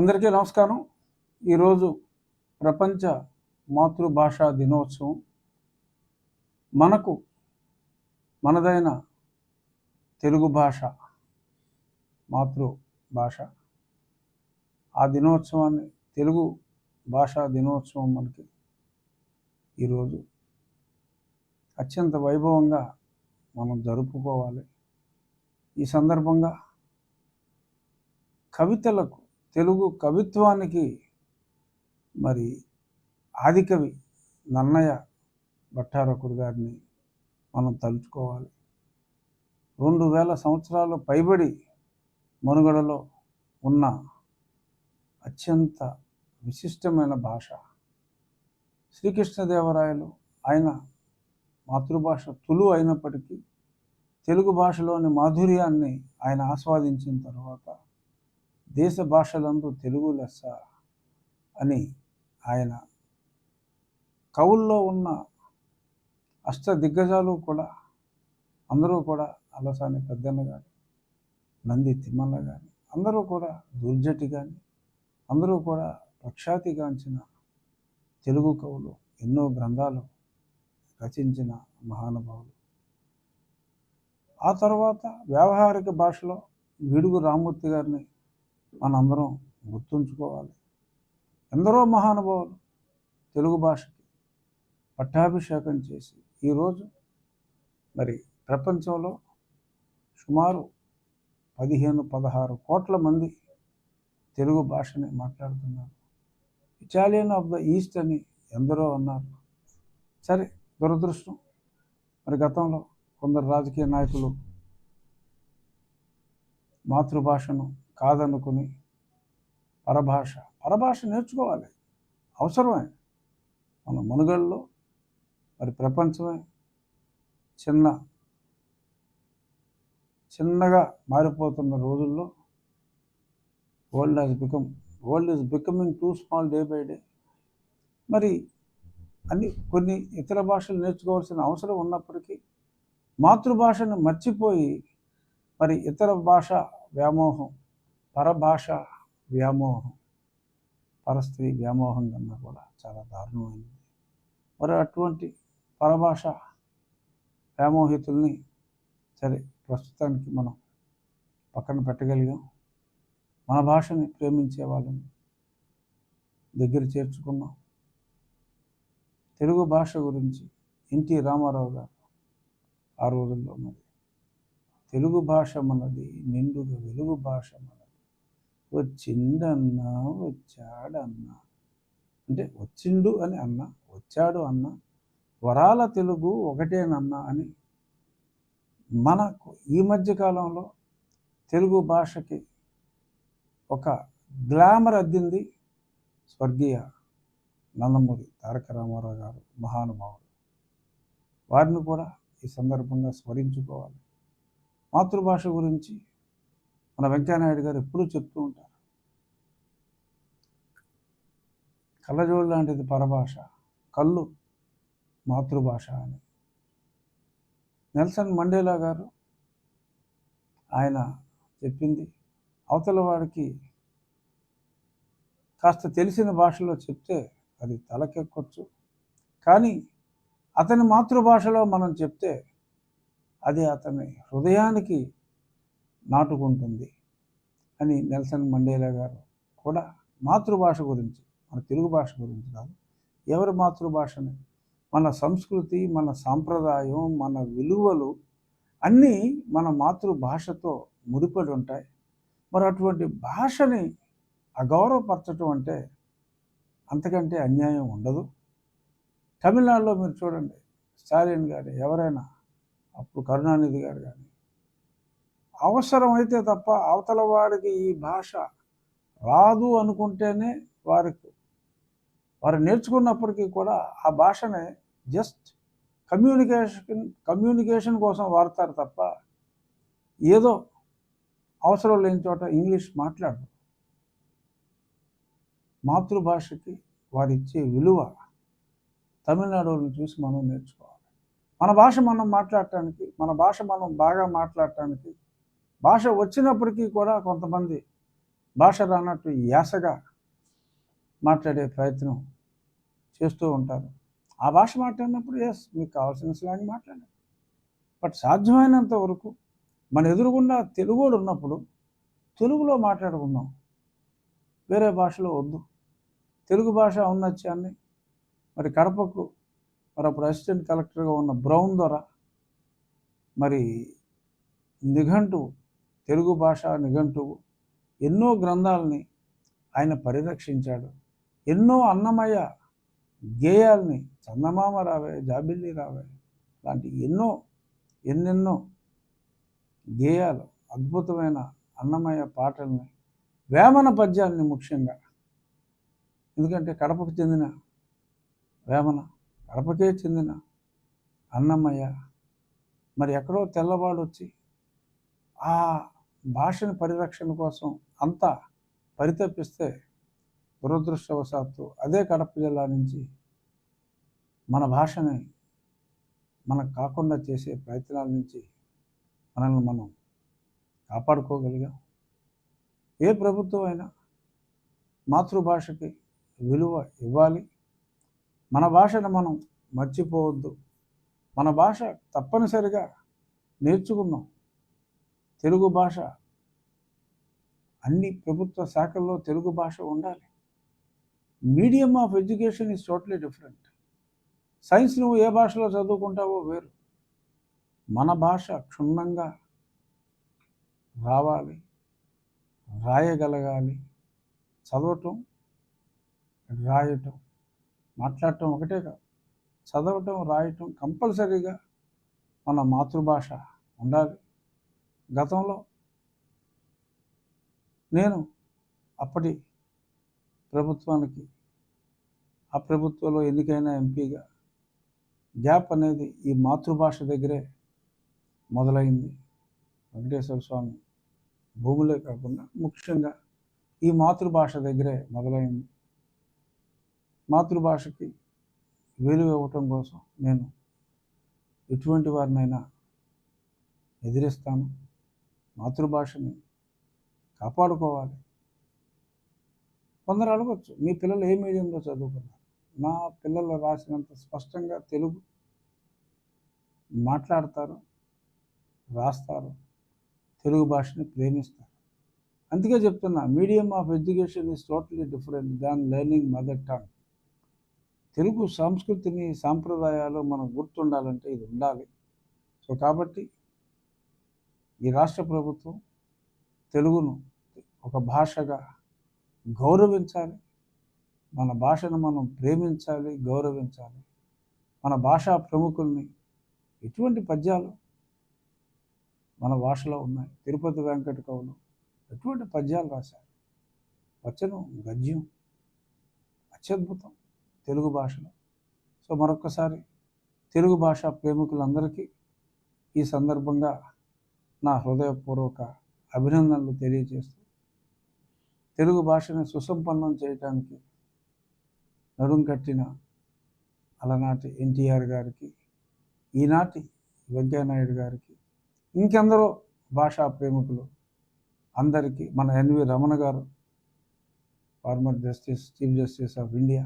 అందరికీ నమస్కారం. ఈరోజు ప్రపంచ మాతృభాషా దినోత్సవం. మనకు మనదైన తెలుగు భాష మాతృభాష. ఆ దినోత్సవాన్ని తెలుగు భాషా దినోత్సవం మనకి ఈరోజు అత్యంత వైభవంగా మనం జరుపుకోవాలి. ఈ సందర్భంగా కవితలకు తెలుగు కవిత్వానికి మరి ఆదికవి నన్నయ్య భట్టారకుడు గారిని మనం తలుచుకోవాలి. రెండు వేల సంవత్సరాలు పైబడి మనుగడలో ఉన్న అత్యంత విశిష్టమైన భాష శ్రీకృష్ణదేవరాయలు. ఆయన మాతృభాష తులు అయినప్పటికీ తెలుగు భాషలోని మాధుర్యాన్ని ఆయన ఆస్వాదించిన తర్వాత దేశ భాషలందు తెలుగు లెస్స అని ఆయన కవుల్లో ఉన్న అష్ట దిగ్గజాలు కూడా అందరూ కూడా అలసాని పెద్దన్న కానీ నంది తిమ్మన్న కానీ అందరూ కూడా దుర్జటి కానీ అందరూ కూడా ప్రఖ్యాతిగాంచిన తెలుగు కవులు ఎన్నో గ్రంథాలు రచించిన మహానుభావులు. ఆ తర్వాత వ్యావహారిక భాషలో గిడుగు రామ్మూర్తి గారిని మనందరం గుర్తుంచుకోవాలి. ఎందరో మహానుభావులు తెలుగు భాషకి పట్టాభిషేకం చేసి ఈరోజు మరి ప్రపంచంలో సుమారు పదిహేను పదహారు కోట్ల మంది తెలుగు భాషని మాట్లాడుతున్నారు. ఇటాలియన్ ఆఫ్ ద ఈస్ట్ అని ఎందరో అన్నారు. సరే దురదృష్టం. మరి గతంలో కొందరు రాజకీయ నాయకులు మాతృభాషను కాదనుకుని పరభాష పరభాష నేర్చుకోవాలి. అవసరమే. మన మనుగడలో మరి ప్రపంచమే చిన్న చిన్నగా మారిపోతున్న రోజుల్లో world has become world is becoming too small day by day మరి అన్ని కొన్ని ఇతర భాషలు నేర్చుకోవాల్సిన అవసరం ఉన్నప్పటికీ మాతృభాషను మర్చిపోయి మరి ఇతర భాష వ్యామోహం పరభాష వ్యామోహం పరస్త్రీ వ్యామోహం కన్నా కూడా చాలా దారుణమైనది. మరి అటువంటి పరభాష వ్యామోహితుల్ని సరే ప్రస్తుతానికి మనం పక్కన పెట్టగలిగాం. మన భాషని ప్రేమించే వాళ్ళని దగ్గర చేర్చుకున్నాం. తెలుగు భాష గురించి ఎన్టీ రామారావు గారు ఆ రోజుల్లో మరి తెలుగు భాష మనది నిండుగా వెలుగు భాష మనది. వచ్చిండన్నా వచ్చాడన్నా. అంటే వచ్చిండు అని అన్న వచ్చాడు అన్న వరాల తెలుగు ఒకటేనన్నా అని మనకు ఈ మధ్య కాలంలో తెలుగు భాషకి ఒక గ్లామర్ అద్దింది స్వర్గీయ నందమూరి తారక రామారావు గారు మహానుభావుడు. వారిని కూడా ఈ సందర్భంగా స్మరించుకోవాలి. మాతృభాష గురించి మన వెంకయ్యనాయుడు గారు ఎప్పుడూ చెప్తూ ఉంటారు. కళ్ళజోడు లాంటిది పరభాష కళ్ళు మాతృభాష అని. నెల్సన్ మండేలా గారు ఆయన చెప్పింది అవతల వాడికి కాస్త తెలిసిన భాషలో చెప్తే అది తలకెక్కొచ్చు. కానీ అతని మాతృభాషలో మనం చెప్తే అది అతని హృదయానికి నాటుకుంటుంది అని నెల్సన్ మండేలా గారు కూడా మాతృభాష గురించి మన తెలుగు భాష గురించి కాదు ఎవరి మాతృభాషని మన సంస్కృతి మన సాంప్రదాయం మన విలువలు అన్నీ మన మాతృభాషతో ముడిపడి ఉంటాయి. మరి అటువంటి భాషని అగౌరవపరచడం అంటే అంతకంటే అన్యాయం ఉండదు. తమిళనాడులో మీరు చూడండి స్టాలిన్ గారు ఎవరైనా అప్పుడు కరుణానిధి గారు కానీ అవసరమైతే తప్ప అవతల వాడికి ఈ భాష రాదు అనుకుంటేనే వారికి వారు నేర్చుకున్నప్పటికీ కూడా ఆ భాషని జస్ట్ కమ్యూనికేషన్ కమ్యూనికేషన్ కోసం వాడతారు తప్ప ఏదో అవసరం లేని చోట ఇంగ్లీష్ మాట్లాడరు. మాతృభాషకి వారిచ్చే విలువ తమిళనాడుని చూసి మనం నేర్చుకోవాలి. మన భాష మనం మాట్లాడటానికి మన భాష మనం బాగా మాట్లాడటానికి భాష వచ్చినప్పటికీ కూడా కొంతమంది భాష రానట్టు యాసగా మాట్లాడే ప్రయత్నం చేస్తూ ఉంటారు. ఆ భాష మాట్లాడినప్పుడు ఎస్ మీకు కావాల్సిన స్లాంగ్ మాట్లాడండి. బట్ సాధ్యమైనంత వరకు మన ఎదురుగుండా తెలుగుడు ఉన్నప్పుడు తెలుగులో మాట్లాడుకుందాం. వేరే భాషలో వద్దు. తెలుగు భాష ఔన్నత్యాన్ని మరి కడపకు మరి అప్పుడు అసిస్టెంట్ కలెక్టర్గా ఉన్న బ్రౌన్ ద్వారా మరి నిఘంటు తెలుగు భాష నిఘంటువు. ఎన్నో గ్రంథాలని ఆయన పరిరక్షించాడు. ఎన్నో అన్నమయ్య గేయాల్ని చందమామ రావే జాబిల్లి రావే లాంటి ఎన్నో ఎన్నెన్నో గేయాలు అద్భుతమైన అన్నమయ్య పాటల్ని వేమన పద్యాల్ని ముఖ్యంగా. ఎందుకంటే కడపకు చెందిన వేమన కడపకే చెందిన అన్నమయ్య. మరి ఎక్కడో తెల్లవాడు వచ్చి ఆ భాషని పరిరక్షణ కోసం అంతా పరితపిస్తే దురదృష్టవశాత్తు అదే కడప జిల్లా నుంచి మన భాషని మనకు కాకుండా చేసే ప్రయత్నాల నుంచి మనల్ని మనం కాపాడుకోగలిగాం. ఏ ప్రభుత్వం అయినా మాతృభాషకి విలువ ఇవ్వాలి. మన భాషను మనం మర్చిపోవద్దు. మన భాష తప్పనిసరిగా నేర్చుకున్నాం. తెలుగు భాష. అన్ని ప్రభుత్వ శాఖల్లో తెలుగు భాష ఉండాలి. Medium of education is totally different. Science నువ్వు ఏ భాషలో చదువుకుంటావో వేరు. మన భాష క్షుణ్ణంగా రావాలి రాయగలగాలి చదవటం రాయటం మాట్లాడటం ఒకటే కాదు. చదవటం రాయటం కంపల్సరీగా మన మాతృభాష ఉండాలి. గతంలో నేను అప్పటి ప్రభుత్వానికి ఆ ప్రభుత్వంలో ఎన్నికైన ఎంపీగా గ్యాప్ అనేది ఈ మాతృభాష దగ్గరే మొదలైంది. వెంకటేశ్వర స్వామి భూములే కాకుండా ముఖ్యంగా ఈ మాతృభాష దగ్గరే మొదలైంది. మాతృభాషకి విలువ ఇవ్వటం కోసం నేను ఎటువంటి వారినైనా ఎదిరిస్తాను. మాతృభాషని కాపాడుకోవాలి. కొందరు అడగచ్చు మీ పిల్లలు ఏ మీడియంలో చదువుకున్నారు? నా పిల్లలు రాసినంత స్పష్టంగా తెలుగు మాట్లాడతారు రాస్తారు తెలుగు భాషని ప్రేమిస్తారు. అందుకే చెప్తున్నా medium of education is totally different than learning mother tongue. Telugu సంస్కృతిని సాంప్రదాయాలు మనం గుర్తుండాలంటే ఇది ఉండాలి. సో కాబట్టి ఈ రాష్ట్ర ప్రభుత్వం తెలుగును ఒక భాషగా గౌరవించాలి. మన భాషను మనం ప్రేమించాలి గౌరవించాలి. మన భాషా ప్రముఖుల్ని ఎటువంటి పద్యాలు మన భాషలో ఉన్నాయి? తిరుపతి వెంకట కవులు ఎటువంటి పద్యాలు రాశారు? వచనం గద్యం అత్యద్భుతం తెలుగు భాషలో. సో మరొకసారి తెలుగు భాషా ప్రేమికులందరికీ ఈ సందర్భంగా నా హృదయపూర్వక అభినందనలు తెలియజేస్తూ తెలుగు భాషని సుసంపన్నం చేయటానికి నడుం కట్టిన అలనాటి ఎన్టీఆర్ గారికి ఈనాటి వెంకయ్యనాయుడు గారికి ఇంకెందరో భాషా ప్రేమికులు అందరికీ మన N V Ramana garu former justice chief justice of India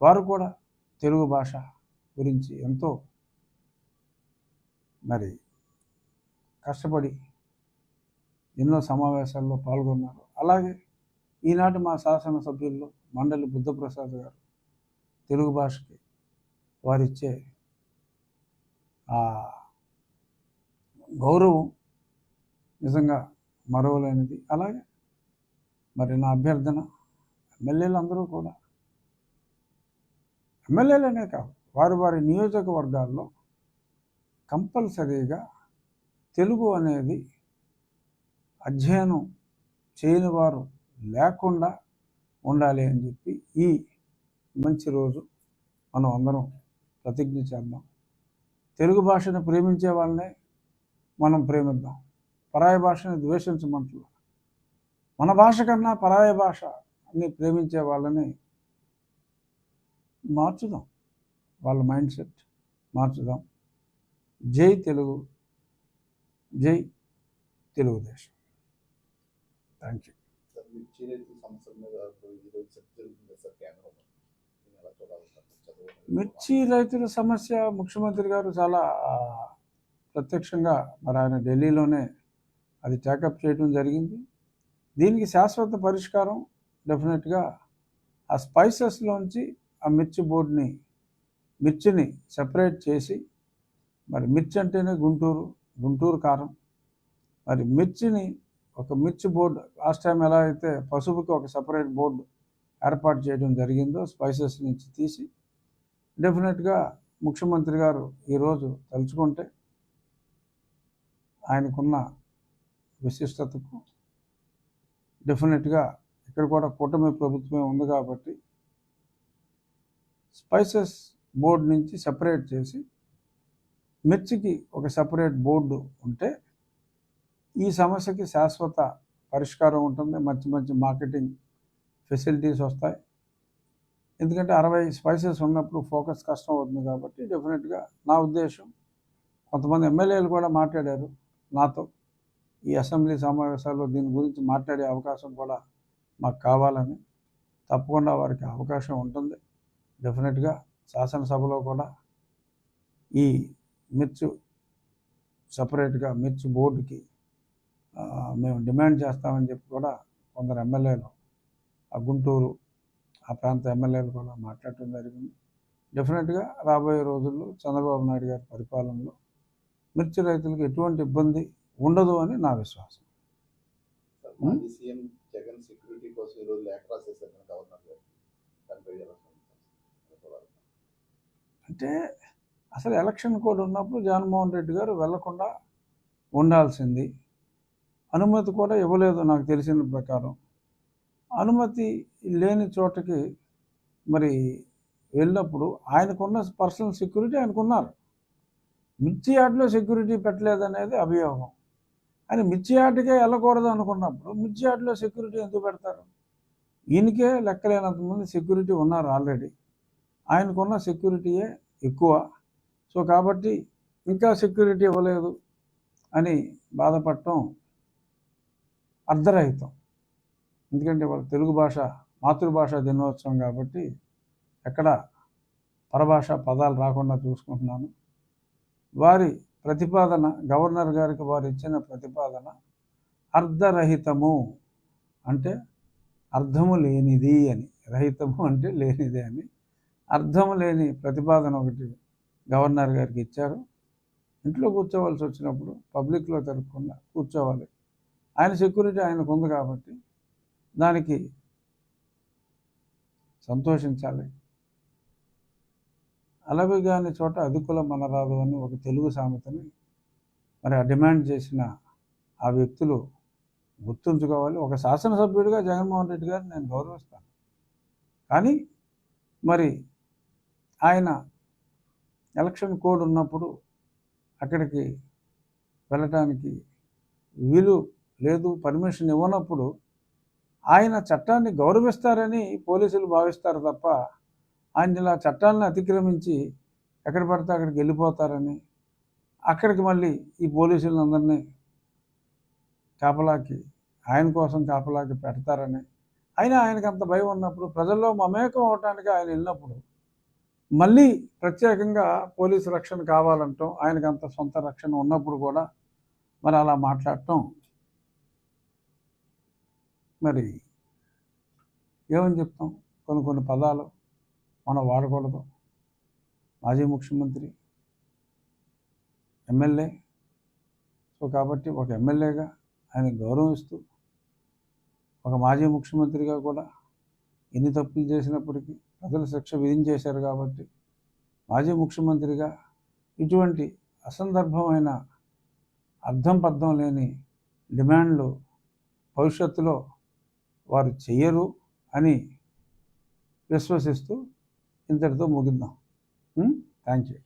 వారు కూడా తెలుగు భాష గురించి ఎంతో మరి కష్టపడి ఎన్నో సమావేశాల్లో పాల్గొన్నారు. అలాగే ఈనాటి మా శాసనసభ్యుల్లో మండలి బుద్ధప్రసాద్ గారు తెలుగు భాషకి వారిచ్చే గౌరవం నిజంగా మరవలేనిది. అలాగే మరి నా అభ్యర్థన ఎమ్మెల్యేలు అందరూ కూడా ఎమ్మెల్యేలనే కాదు వారి వారి నియోజకవర్గాల్లో కంపల్సరీగా తెలుగు అనేది అధ్యయనం చేయని వారు లేకుండా ఉండాలి అని చెప్పి ఈ మంచి రోజు మనం అందరం ప్రతిజ్ఞ చేద్దాం. తెలుగు భాషను ప్రేమించే వాళ్ళనే మనం ప్రేమిద్దాం. పరాయ భాషని ద్వేషించమంటున్నాం మన భాష కన్నా పరాయ భాష అని ప్రేమించే వాళ్ళని మార్చుదాం. వాళ్ళ మైండ్ సెట్ మార్చుదాం. జై తెలుగు. జై తెలుగుదేశం. థ్యాంక్ యూ మిర్చి రైతుల సమస్య ముఖ్యమంత్రి గారు చాలా ప్రత్యక్షంగా మరి ఆయన ఢిల్లీలోనే అది టేకప్ చేయడం జరిగింది. దీనికి శాశ్వత పరిష్కారం డెఫినెట్గా ఆ స్పైసెస్లోంచి ఆ మిర్చి బోర్డుని మిర్చిని సెపరేట్ చేసి మరి మిర్చి అంటేనే గుంటూరు గుంటూరు కారం. మరి మిర్చిని ఒక మిర్చి బోర్డు లాస్ట్ టైం ఎలా అయితే పసుపుకి ఒక సపరేట్ బోర్డు ఏర్పాటు చేయడం జరిగిందో స్పైసెస్ నుంచి తీసి డెఫినెట్గా ముఖ్యమంత్రి గారు ఈరోజు తలుచుకుంటే ఆయనకున్న విశిష్టతకు డెఫినెట్గా ఇక్కడ కూడా కూటమి ప్రభుత్వమే ఉంది కాబట్టి స్పైసెస్ బోర్డు నుంచి సెపరేట్ చేసి మిర్చికి ఒక సపరేట్ బోర్డు ఉంటే ఈ సమస్యకి శాశ్వత పరిష్కారం ఉంటుంది. మంచి మంచి మార్కెటింగ్ ఫెసిలిటీస్ వస్తాయి. ఎందుకంటే అరవై స్పైసెస్ ఉన్నప్పుడు ఫోకస్ కష్టం అవుతుంది కాబట్టి డెఫినెట్గా నా ఉద్దేశం కొంతమంది ఎమ్మెల్యేలు కూడా మాట్లాడారు నాతో. ఈ అసెంబ్లీ సమావేశాల్లో దీని గురించి మాట్లాడే అవకాశం కూడా మాకు కావాలని తప్పకుండా వారికి అవకాశం ఉంటుంది. డెఫినెట్గా శాసనసభలో కూడా ఈ మిర్చి సపరేట్గా మిర్చి బోర్డుకి మేము డిమాండ్ చేస్తామని చెప్పి కూడా కొందరు ఎమ్మెల్యేలు ఆ గుంటూరు ఆ ప్రాంత ఎమ్మెల్యేలు కూడా మాట్లాడటం జరిగింది. డెఫినెట్గా రాబోయే రోజుల్లో చంద్రబాబు నాయుడు గారి పరిపాలనలో మిర్చి రైతులకు ఎటువంటి ఇబ్బంది ఉండదు అని నా విశ్వాసం. జగన్ సెక్యూరిటీ కోసం ఈరోజు లేఖ రాసేసారు గవర్నర్ గారు. అంటే అసలు ఎలక్షన్ కోడ్ ఉన్నప్పుడు జగన్మోహన్ రెడ్డి గారు వెళ్ళకుండా ఉండాల్సింది. అనుమతి కూడా ఇవ్వలేదు నాకు తెలిసిన ప్రకారం. అనుమతి లేని చోటకి మరి వెళ్ళినప్పుడు ఆయనకున్న పర్సనల్ సెక్యూరిటీ ఆయనకున్నారు. మిర్చి ఆటలో సెక్యూరిటీ పెట్టలేదనేది అభియోగం. ఆయన మిర్చి ఆటకే వెళ్ళకూడదు అనుకున్నప్పుడు మిర్చి ఆటలో సెక్యూరిటీ ఎందుకు పెడతారు? ఈయనకే లెక్కలేనంత మంది సెక్యూరిటీ ఉన్నారు ఆల్రెడీ ఆయనకున్న సెక్యూరిటీయే ఎక్కువ. సో కాబట్టి ఇంకా సెక్యూరిటీ ఇవ్వలేదు అని బాధపడటం అర్ధరహితం. ఎందుకంటే వాళ్ళ తెలుగు భాష మాతృభాష దినోత్సవం కాబట్టి ఎక్కడ పరభాష పదాలు రాకుండా చూసుకుంటున్నాను. వారి ప్రతిపాదన గవర్నర్ గారికి వారు ఇచ్చిన ప్రతిపాదన అర్ధరహితము అంటే అర్థము లేనిది అని. రహితము అంటే లేనిది అని. అర్థం లేని ప్రతిపాదన ఒకటి గవర్నర్ గారికి ఇచ్చారు. ఇంట్లో కూర్చోవలసి వచ్చినప్పుడు పబ్లిక్లో తిరగకుండా కూర్చోవాలి. ఆయన సెక్యూరిటీ ఆయనకు ఉంది కాబట్టి దానికి సంతోషించాలి. అలవి కాని చోట అధికుల మనరాదు అని ఒక తెలుగు సామెతని మరి ఆ డిమాండ్ చేసిన ఆ వ్యక్తులు గుర్తుంచుకోవాలి. ఒక శాసనసభ్యుడిగా జగన్మోహన్ రెడ్డి గారిని నేను గౌరవిస్తాను. కానీ మరి ఆయన ఎలక్షన్ కోడ్ ఉన్నప్పుడు అక్కడికి వెళ్ళటానికి వీలు లేదు పర్మిషన్ ఇవ్వనప్పుడు ఆయన చట్టాన్ని గౌరవిస్తారని పోలీసులు భావిస్తారు తప్ప ఆయన ఇలా చట్టాలను అతిక్రమించి ఎక్కడ పడితే అక్కడికి వెళ్ళిపోతారని అక్కడికి మళ్ళీ ఈ పోలీసులందరినీ కాపలాకి ఆయన కోసం కాపలాకి పెడతారని. అయినా ఆయనకు అంత భయం ఉన్నప్పుడు ప్రజల్లో మమేకం అవటానికి ఆయన వెళ్ళినప్పుడు మళ్ళీ ప్రత్యేకంగా పోలీసు రక్షణ కావాలంటాం ఆయనకు అంత సొంత రక్షణ ఉన్నప్పుడు కూడా మరి అలా మాట్లాడటం. మరి ఏమని చెప్తాం? కొన్ని కొన్ని పదాలు మనం వాడకూడదు. మాజీ ముఖ్యమంత్రి ఎమ్మెల్యే. సో కాబట్టి ఒక ఎమ్మెల్యేగా ఆయన గౌరవిస్తూ ఒక మాజీ ముఖ్యమంత్రిగా కూడా ఎన్ని తప్పులు చేసినప్పటికీ ప్రజలు శిక్ష విధించేశారు కాబట్టి మాజీ ముఖ్యమంత్రిగా ఇటువంటి అసందర్భమైన అర్థం పర్థం లేని డిమాండ్లు భవిష్యత్తులో వారు చెయ్యరు అని విశ్వసిస్తూ ఇంతటితో ముగిద్దాం. Thank you.